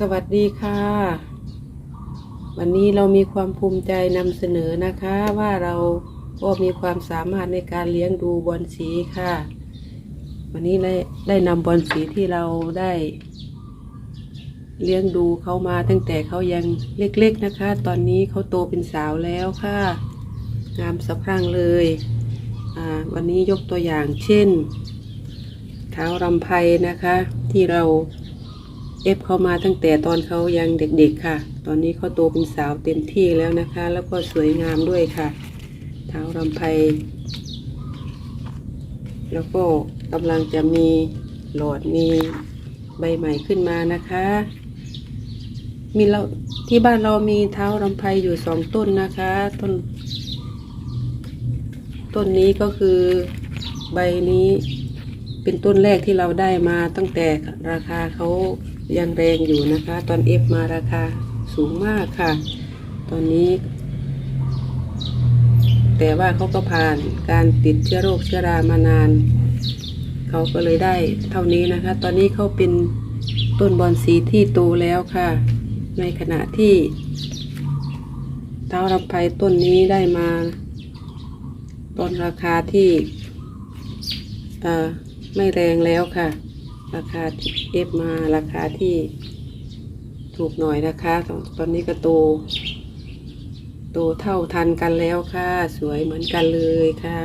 สวัสดีค่ะ วันนี้เรามีความภูมิใจนำเสนอนะคะ ว่าเราก็มีความสามารถในการเลี้ยงดูบอลสีค่ะ วันนี้ได้ได้นำบอลสีที่เราได้ เลี้ยงดูเขามาตั้งแต่เขายังเล็กๆนะคะ ตอนนี้เขาโตเป็นสาวแล้วค่ะ งามสะพรั่งเลยวันนี้ยกตัวอย่างเช่นเท้ารำไพนะคะที่เรา เอฟเขามาตั้งแต่ตอนเขายังเด็กๆค่ะ ตอนนี้เขาโตเป็นสาวเต็มที่แล้วนะคะ แล้วก็สวยงามด้วยค่ะเท้ารำไพแล้วก็กำลังจะมีหลอดมีใบใหม่ขึ้นมานะคะ มีเราที่บ้านเรามีเท้ารำไพอยู่สองต้นนะคะ ต้น ต้นนี้ก็คือใบนี้เป็นต้นแรกที่เราได้มาตั้งแต่ราคาเขา ยังแรงอยู่นะคะ ตอนเอฟมาราคาสูงมากค่ะ ตอนนี้ แต่ว่าเขาก็ผ่านการติดเชื้อโรคเชื้อรามานาน เขาก็เลยได้เท่านี้นะคะ ตอนนี้เขาเป็นต้นบอนสีที่โตแล้วค่ะ ในขณะที่เท้ารำไพต้นนี้ได้มาต้นราคาที่ไม่แรงแล้วค่ะ ราคาที่เอฟมาราคาที่ถูกหน่อยนะคะตอนนี้ก็โต โตเท่าทันกันแล้วค่ะ สวยเหมือนกันเลยค่ะ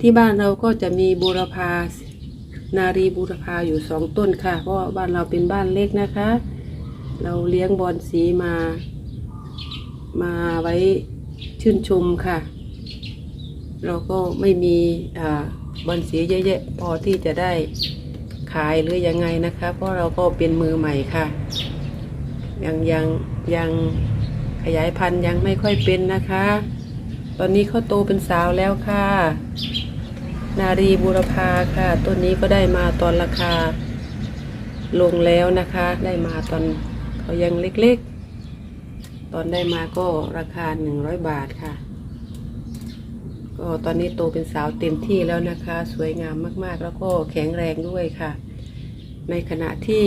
ที่บ้านเราก็จะมีบูรพานารีบูรพาอยู่สองต้นค่ะ เพราะบ้านเราเป็นบ้านเล็กนะคะ เราเลี้ยงบอลสีมา มาไว้ชื่นชมค่ะ เราก็ไม่มีอ่า บอลสียเยอะๆพอที่จะได้ขายหรือยังไงนะคะ เพราะเราก็เป็นมือใหม่ค่ะ ยังยังยังขยายพันธุ์ยังไม่ค่อยเป็นนะคะ ตอนนี้เขาโตเป็นสาวแล้วค่ะ นารีบูรพาค่ะ ต้นนี้ก็ได้มาตอนราคา ลงแล้วนะคะ ได้มาตอนเขายังเล็กๆ ตอนได้มาก็ราคาหนึ่งร้อยบาทค่ะ ก็ตอนนี้โตเป็นสาวเต็มที่แล้วนะคะ สวยงามมากๆ แล้วก็แข็งแรงด้วยค่ะ ในขณะที่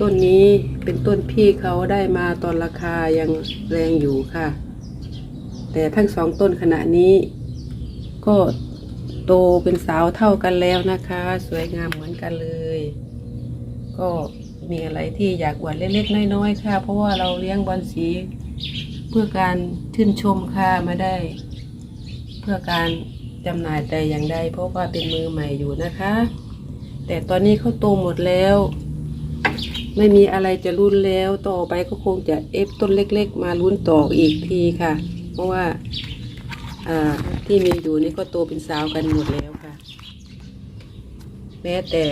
ต้นนี้เป็นต้นพี่เขาได้มาตอนราคายังแรงอยู่ค่ะ แต่ทั้งสองต้นขณะนี้ ก็โตเป็นสาวเท่ากันแล้วนะคะ สวยงามเหมือนกันเลย ก็มีอะไรที่อยากอวดเล็กๆน้อยๆค่ะ เพราะว่าเราเลี้ยงบอลสีเพื่อการชื่นชมค่ะมาได้ เพื่อการจำหน่ายแต่อย่างใดเพราะว่าเป็นมือใหม่อยู่นะคะ แต่ตอนนี้เขาโตหมดแล้ว ไม่มีอะไรจะรุ่นแล้วต่อไปก็คงจะเอฟต้นเล็ก ๆ มารุ่นต่ออีกทีค่ะ เพราะว่าที่มีอยู่นี่ก็โตเป็นสาวกันหมดแล้วค่ะ แม้แต่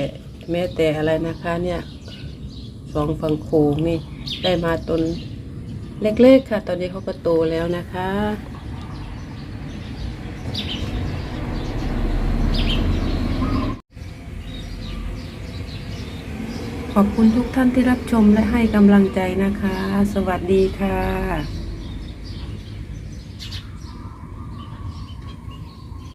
แม้แต่อะไรนะคะเนี่ยสองฝั่งโขงนี่ได้มาต้นเล็กๆค่ะ ตอนนี้เขาก็โตแล้วนะคะ ขอบคุณทุกท่านที่รับชมและให้กำลังใจนะคะ สวัสดีค่ะ